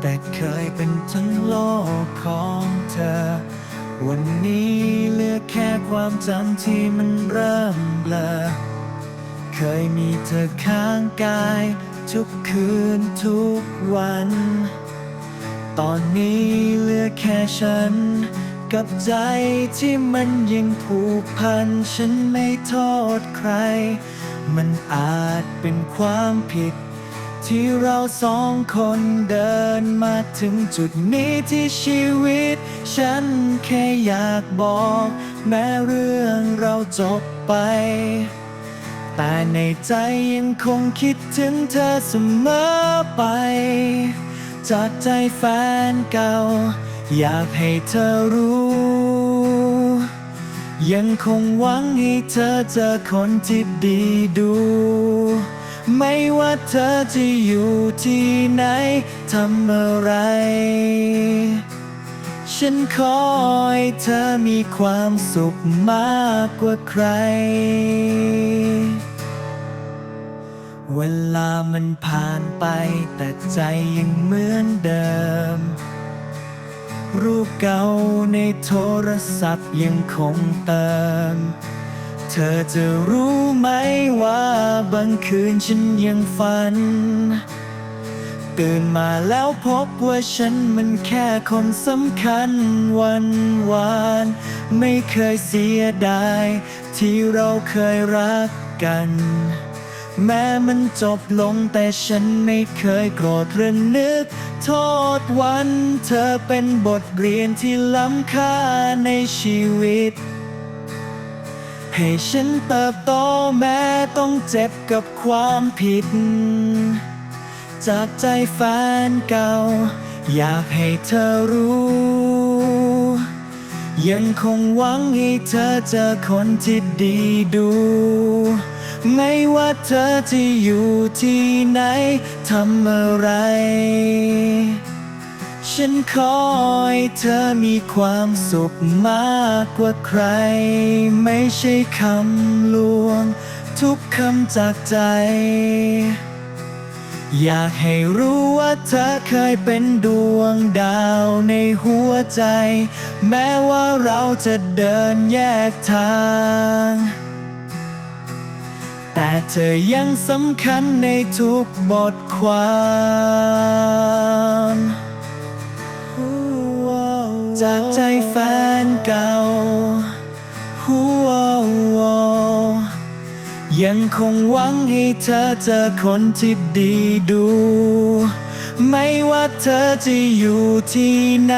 แต่เคยเป็นทั้งโลกของเธอ วันนี้เหลือแค่ความจำที่มันเริ่มเบลอ เคยมีเธอข้างกาย ทุกคืนทุกวัน ตอนนี้เหลือแค่ฉันกับใจที่มันยังผูกพัน ฉันไม่โทษใคร มันอาจเป็นความผิด ที่เราสองคนเดินมาถึงจุดนี้ที่ชีวิต ฉันแค่อยากบอก แม้เรื่องเราจบไป แต่ในใจยังคงคิดถึงเธอเสมอไป จากใจแฟนเก่า อยากให้เธอรู้ ยังคงหวังให้เธอเจอคนที่ดีดู ไม่ว่าเธอจะอยู่ที่ไหนทำอะไร ฉันขอให้เธอมีความสุขมากกว่าใคร เวลามันผ่านไปแต่ใจยังเหมือนเดิม รูปเก่าในโทรศัพท์ยังคงเติม เธอจะรู้ไหมว่าบางคืนฉันยังฝัน ตื่นมาแล้วพบว่าฉันมันแค่คนสำคัญวันวาน ไม่เคยเสียดาย ที่เราเคยรักกัน แม้มันจบลงแต่ฉันไม่เคยโกรธหรือนึก โทษวัน เธอเป็นบทเรียนที่ล้ำค่าในชีวิต ให้ฉันเติบโตแม้ต้องเจ็บกับความผิด จากใจแฟนเก่า อยากให้เธอรู้ ยังคงหวังให้เธอเจอคนที่ดีดู ไม่ว่าเธอจะอยู่ที่ไหนทำอะไร ฉันขอให้เธอมีความสุขมากกว่าใคร ไม่ใช่คำลวง ทุกคำจากใจ อยากให้รู้ว่าเธอเคยเป็นดวงดาวในหัวใจ แม้ว่าเราจะเดินแยกทางแต่เธอยังสำคัญในทุกบทความ จากใจแฟนเก่ายังคงหวังให้เธอเจอคนที่ดีดู ไม่ว่าเธอจะอยู่ที่ไหน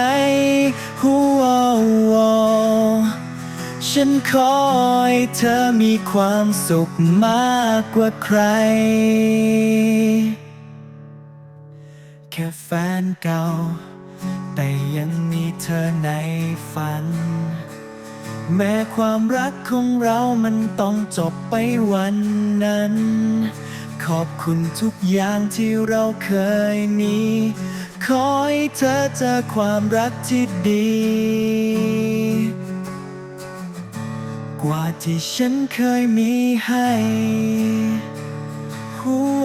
ฉันขอให้เธอมีความสุขมากกว่าใคร แค่แฟนเก่า แต่ยังมีเธอในฝัน แม้ความรักของเรามันต้องจบไปวันนั้น ขอบคุณทุกอย่างที่เราเคยมี ขอให้เธอเจอความรักที่ดี กว่าที่ฉันเคยมีให้หัว